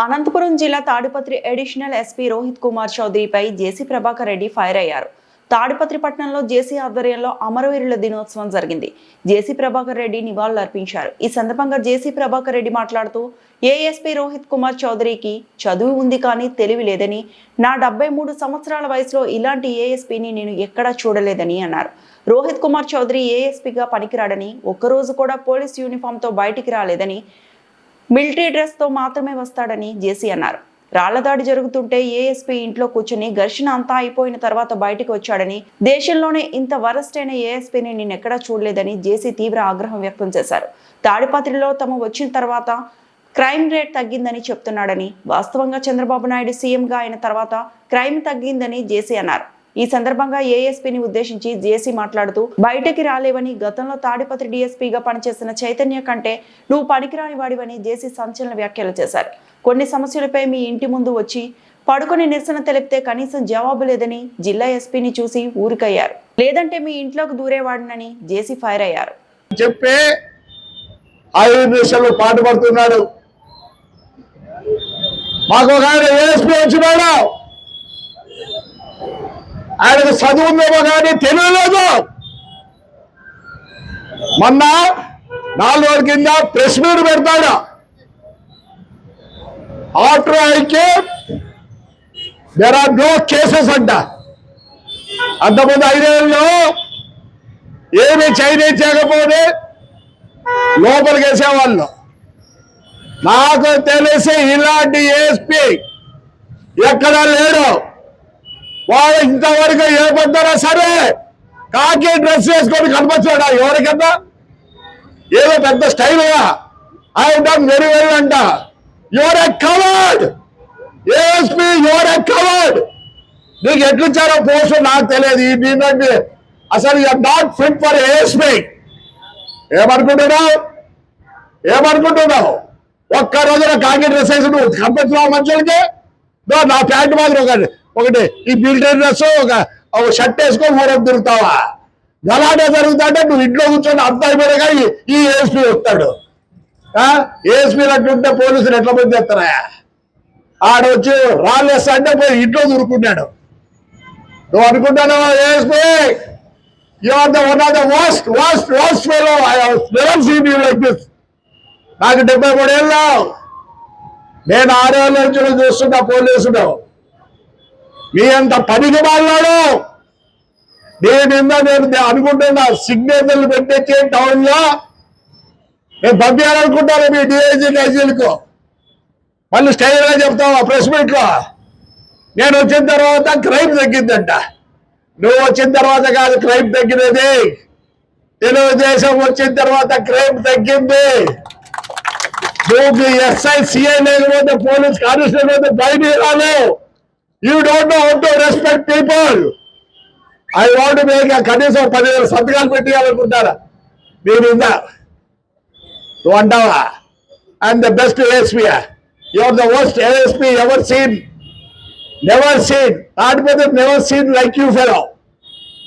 అనంతపురం జిల్లా Tadipatri additional SP Rohit Kumar చౌదరిపై జేసీ Prabhakar Reddy fire అయ్యారు. తాడిపత్రి పట్టణంలో జేసీ ఆధ్వర్యంలో అమరవీరుల దినోత్సవం జరిగింది. జేసీ ప్రభాకర్ రెడ్డి నివాళులర్పించారు. ఈ సందర్భంగా జేసీ ప్రభాకర్ రెడ్డి మాట్లాడుతూ ఏఎస్పీ రోహిత్ కుమార్ చౌదరికి చదువు ఉంది కానీ తెలివి లేదని నా డెబ్బై మూడు సంవత్సరాల వయసులో ఇలాంటి ఏఎస్పీని నేను ఎక్కడా చూడలేదని అన్నారు. రోహిత్ కుమార్ చౌదరి ఏఎస్పీగా పనికిరాడని ఒక్కరోజు కూడా పోలీస్ యూనిఫామ్తో బయటికి రాలేదని మిలిటరీ డ్రెస్తో మాత్రమే వస్తాడని జేసీ అన్నారు. రాళ్ళదాడి జరుగుతుంటే ఏఎస్పీ ఇంట్లో కూర్చుని ఘర్షణ అంతా అయిపోయిన తర్వాత బయటికి వచ్చాడని దేశంలోనే ఇంత వరస్ట్ అయిన ఏఎస్పీని నేనెక్కడా చూడలేదని జేసీ తీవ్ర ఆగ్రహం వ్యక్తం చేశారు. తాడిపత్రిలో తమ వచ్చిన తర్వాత క్రైమ్ రేట్ తగ్గిందని చెప్తున్నాడని వాస్తవంగా చంద్రబాబు నాయుడు సీఎంగా అయిన తర్వాత క్రైమ్ తగ్గిందని జేసీ అన్నారు. ఈ సందర్భంగా ఏఎస్పీని ఉద్దేశించి జేసీ మాట్లాడుతూ బయటకి రాలేవని గతంలో తాడిపత్రి డీఎస్పీగా పనిచేసిన చైతన్య కంటే నువ్వు పనికిరాని వాడివని జేసీ సంచలన వ్యాఖ్యలు చేశారు. కొన్ని సమస్యలపై మీ ఇంటి ముందు వచ్చి పడుకొని నిరసన తెలిపితే కనీసం జవాబు లేదని జిల్లా ఎస్పీని చూసి ఊరికయ్యారు. లేదంటే మీ ఇంట్లోకి దూరేవాడినని జేసీ ఫైర్ అయ్యారు. చెప్పే ఐదు నిమిషాలు పాటుపడుతున్నాడు మాకు ఒక ఆయన ఏఎస్పీ వచ్చినాడు ఆయనకు చదువు ఉందేమో కానీ తెలియలేదు. మొన్న నాలుగు రోజుల కింద ప్రెస్ మీట్ పెడతాడు. After IK there are no cases అంట. అంతకుముందు ఐదేళ్ళలో ఏమి చైనీ చేయకపోతే లోపలికి వేసేవాళ్ళు. నాకు తెలిసి ఇలాంటి ఏఎస్పీ ఎక్కడ లేడు. వాడు ఇంతవరకు ఏ పడ్డారా సరే కాకి డ్రెస్ వేసుకొని కనిపించాడా ఎవరికన్నా? ఏదో పెద్ద style? I done very well అంట. You're a coward ASP you're a coward నీకు ఎట్లిచ్చారో పోస్ట్ నాకు తెలియదు. ఈ దీన్ని అసలు you are not fit for ASP ఏమనుకుంటున్నావు? ఏమనుకుంటున్నావు? ఒక్క రోజున కాకి డ్రెస్ వేసి నువ్వు కనిపించినావు మనుషులకి? దో నా ప్యాంట్ మాత్రం ఒకటి. ఒకటి ఈ మిలిటరీ డ్రెస్ ఒక ఒక షర్ట్ వేసుకొని ఊరకు తిరుగుతావా? గలాటే జరుగుతుంటే నువ్వు ఇంట్లో కూర్చొని అంత మీదగా ఈ- ఈ ఏఎస్పీ వస్తాడు. ఏఎస్పీ అట్లుంటే పోలీసులు ఎట్లా మంది ఎత్తారా ఆడొచ్చి రాళ్ళేస్తా అంటే పోయి ఇంట్లో దూరుకున్నాడు. నువ్వు అనుకుంటాను ASP you are the one of the worst worst worst fellow I never seen you like this నాకు డెబ్బై మూడేళ్ళు. నేను ఆరేళ్ళ నుంచి చూస్తున్నా పోలీసులు. మీ అంత పనికి మాట్లాడు నేను నిన్న నేను అనుకుంటున్నా సిగ్నేచర్లు పెట్టించే టౌన్లో నేను పంపించాలనుకుంటాను మీ డిఐజీ డైజీలకు మళ్ళీ స్టైల్గా చెప్తావా ప్రెస్ మీట్లో నేను వచ్చిన తర్వాత క్రైమ్ తగ్గిందంట. నువ్వు వచ్చిన తర్వాత కాదు క్రైమ్ తగ్గినది. తెలుగుదేశం వచ్చిన తర్వాత క్రైమ్ తగ్గింది. నువ్వు ఎస్ఐ సిఐ లేకపోతే పోలీస్ కానిస్టేబుల్ అయితే బయట రాలేవు. You don't know how to respect people I want make కనీసం పదివేల సంతకాలు పెట్టాలనుకుంటారా మీరు ఇందా? నువ్వు అంటావా? I'm the best ASP you're the worst ASP ever seen never seen తాడిపోతే never seen like you fellow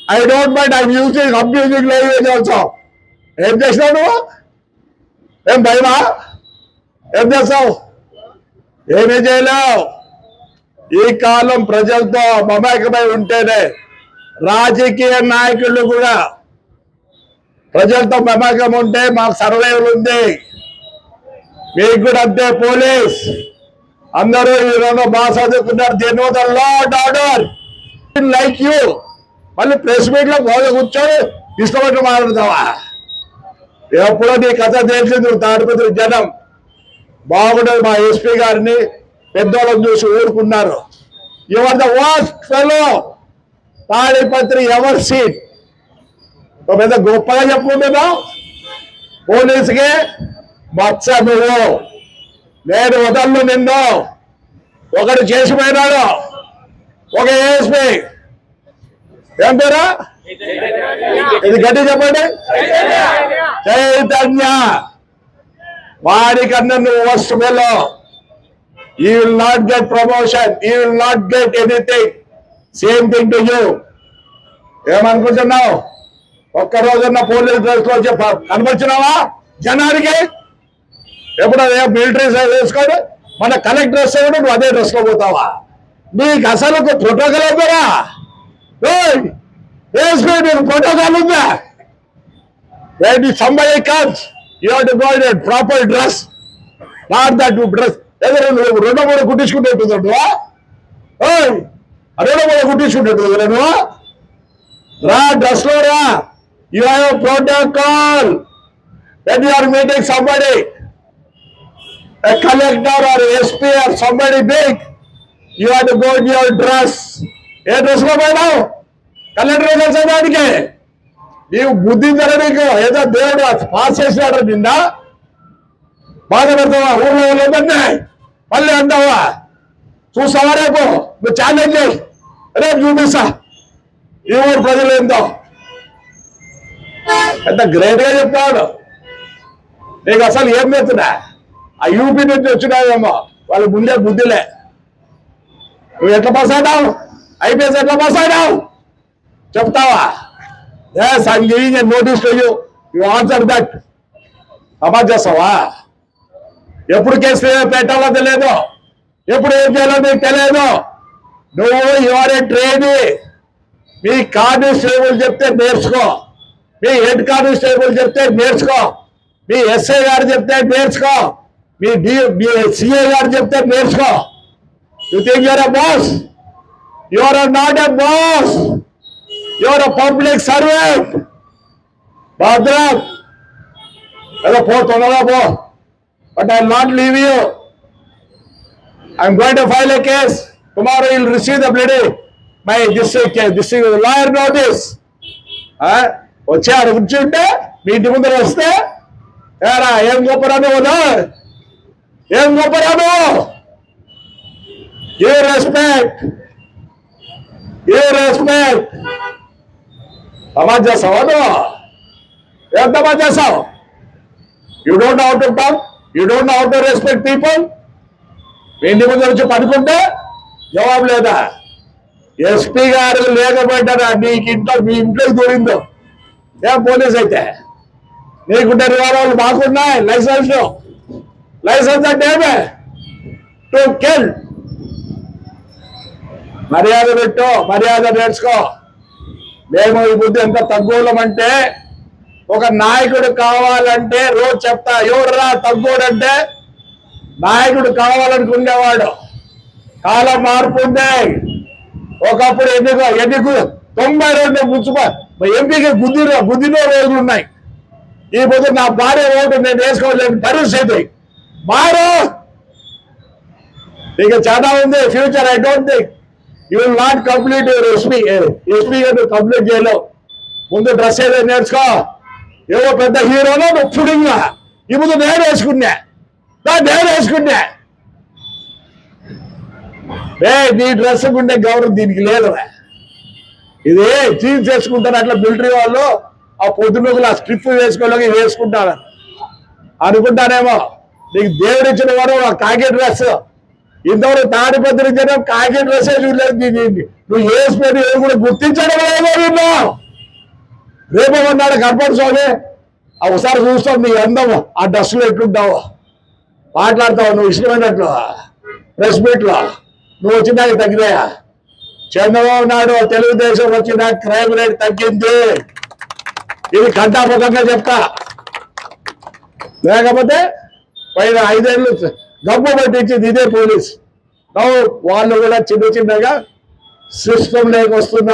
I don't mind I using abusing language also ఏం చేసినావు నువ్వు? ఏం భయమా? ఏం చేస్తావు? ఏమీ చేయలేవు. ఈ కాలం ప్రజలతో మమేకమై ఉంటేనే రాజకీయ నాయకులు కూడా ప్రజలతో మమేకం ఉంటే మాకు సర్వైవల్ ఉంది. మీకు కూడా అంతే పోలీస్. అందరూ ఈరోజు బాగా చదువుకున్నారు. దేని the law and order. Like you మళ్ళీ ప్రెస్ మీట్లో బాగా కూర్చొని ఇష్టపడి మాట్లాడతావా ఎప్పుడో నీ కథ తెలిసింది నువ్వు తాడిపత్రి జనం. బాగుండదు మా ఎస్పీ గారిని. పెద్దోళ్ళని చూసి ఊరుకున్నారు. You're the worst fellow? Tadipatri ever seat? ఒక పెద్ద గొప్పగా చెప్పుకుంటున్నావు పోలీసుకి మచ్చ నువ్వు నేను వదలను నిన్ను. ఒకడు చేసిపోయినాడు. ఒక ఏఎస్పీ. ఏం పేరా? ఇది గట్టి చెప్పండి. చైతన్య. వాడికన్నా నువ్వు వస్తు వెళ్ళావు you will not get promotion you will not get anything same thing to you ఏమనుకుంటున్నావు? ఒక్క రోజున్న పోలీస్ డ్రెస్లో కనపరిచినావా? జనానికి? ఎప్పుడో ఏ మిలిటరీ సైజ్ వేసుకోడు మన కలెక్టర్ వస్తే కూడా నువ్వు అదే డ్రెస్లో పోతావా? నీకు అసలు ఒక ప్రోటోకాల్ అవుతారా వేసుకో నీకు ప్రోటోకాల్ ఉందా? when somebody comes you have to go in a proper dress. Not that dress. ఏదో నువ్వు రెండో మూడు కుట్టించుకుంటే రెండో మూడు కుట్టించుకుంటే నువ్వు రా డ్రెస్లో రా. You have protocol when you are meeting somebody. A collector or SP or somebody big. You have to go in your dress. ఏ డ్రెస్లో పోయినావు? కలెక్టర్ కలిసేదానికి నీవు బుద్ధి తెర నీకు ఏదో దేవుడు పాస్ చేసినాడు నిన్న బాధపడతావా? ఊర్లో లేదంటే మళ్ళీ అంటావా? చూస్తావా రేపు? నువ్వు ఛాలెంజ్ రేపు చూపిస్తా. ఈ ఊరు ప్రజలు ఏందో? ఎంత గ్రేట్గా చెప్తాడు. నీకు అసలు ఏం చెప్తున్నా ఆ యూపీ నుంచి వచ్చినావేమో? వాళ్ళ ముందే బుద్ధిలే. నువ్వు ఎట్లా పాస్ అయినావు? ఐపీఎస్ ఎట్లా పాస్ అయినావు? చెప్తావా? Yes I'm giving a notice to you you answer that Samaj చేస్తావా? ఎప్పుడు కేసు పెట్టాలో తెలియదు ఎప్పుడు ఏం చేయాలో నీకు తెలియదు నువ్వు యువర్ ఏ ట్రైనీ. మీ కానిస్టేబుల్ చెప్తే నేర్చుకో. మీ హెడ్ కానిస్టేబుల్ చెప్తే నేర్చుకో. మీ ఎస్ఐ గారు చెప్తే నేర్చుకో. మీ డి మీ సిఏ గారు చెప్తే నేర్చుకో. You think you're a boss you're not a boss you're a public servant భద్రం. ఏదో పో. తొందరగా పో but I not leave you I'm going to file a case receive the bloody my district uh, case. District uh, lawyer know this. వచ్చి ఆడ కూర్చుంటే మీ ఇంటి ముందర వస్తే ఏరా ఏం గొప్పరా నువ్వు ఏం గొప్పరా నువ్వు ఏ రెస్పెక్ట్ ఏ రెస్పెక్ట్ సమాజ్ చేస్తావా నువ్వు? ఏం సమాజ్ చేస్తావు? You don't how to talk you don't know to respect people వెండి ముందు వచ్చి పడుకుంటే జవాబు లేదా? ఎస్పీ గారు లేకపోయినారా నీకు ఇంట్లో మీ ఇంట్లోకి దూరిందో? ఏం పోలీస్ అయితే? నీకుంటే రివాల్వర్లు మాకున్నాయి లైసెన్స్ లైసెన్స్ అంటే ఏమే? To kill. మర్యాద పెట్టు మర్యాద నేర్చుకో. మేము ఈ బుద్ధి ఎంత తగ్గులం అంటే ఒక నాయకుడు కావాలంటే రోజు చెప్తా ఎవరురా తగ్గోడంటే? నాయకుడు కావాలనుకునేవాడు. కాలం మార్పు ఉంది ఒకప్పుడు ఎన్నిక ఎందుకు? తొంభై రెండు ముంచుకో ఎంపీకి గుద్దిన గుద్దిన రోజులు ఉన్నాయి. ఈ పొద్దు నా భార్య ఓటు నేను వేసుకోలేని పరిస్థితి మారు! ఇక చాలా ఉంది future I don't think. You will not complete your SP SP complete చేయలేవు. ముందు డ్రెస్ ఏదో నేర్చుకో. ఏవో పెద్ద హీరోనో నువ్వు పుడింగా ఈ ముందు నేను వేసుకున్నా. నా నేను వేసుకున్నా. ఏ నీ డ్రెస్ ఉండే గౌరవం దీనికి లేదురా ఇది చీజ్ చేసుకుంటారు అట్లా మిలిటరీ వాళ్ళు. ఆ పొద్దున్నగులు ఆ స్ట్రిప్ వేసుకోలేక వేసుకుంటారు. అనుకుంటానేమో నీకు దేవుడు ఇచ్చిన వారు ఆ కాకి డ్రెస్. ఇంతవరకు తాడిపత్రి జనం కాకి డ్రెస్ చూడలేదు నువ్వు వేసుకొని ఏది కూడా గుర్తించడం లేదు రేపు ఉన్నాడు కనపడు స్వామి? ఆ ఒకసారి చూస్తావు నీ అందం ఆ డ్రెస్సులో ఎట్లుంటావు. మాట్లాడతావు నువ్వు? ఇష్టమైనట్లు ప్రెస్ మీట్లో? నువ్వు వచ్చినాక తగ్గినాయా? చంద్రబాబు నాయుడు తెలుగుదేశం వచ్చిన క్రైమ్ రేట్ తగ్గింది. ఇది కంటాపకంగా చెప్తా. లేకపోతే పైన ఐదేళ్ళు గబ్బు పట్టించింది ఇదే పోలీస్. నవ్వు వాళ్ళు కూడా చిన్న చిన్నగా సిస్టమ్ లేకొస్తున్నారు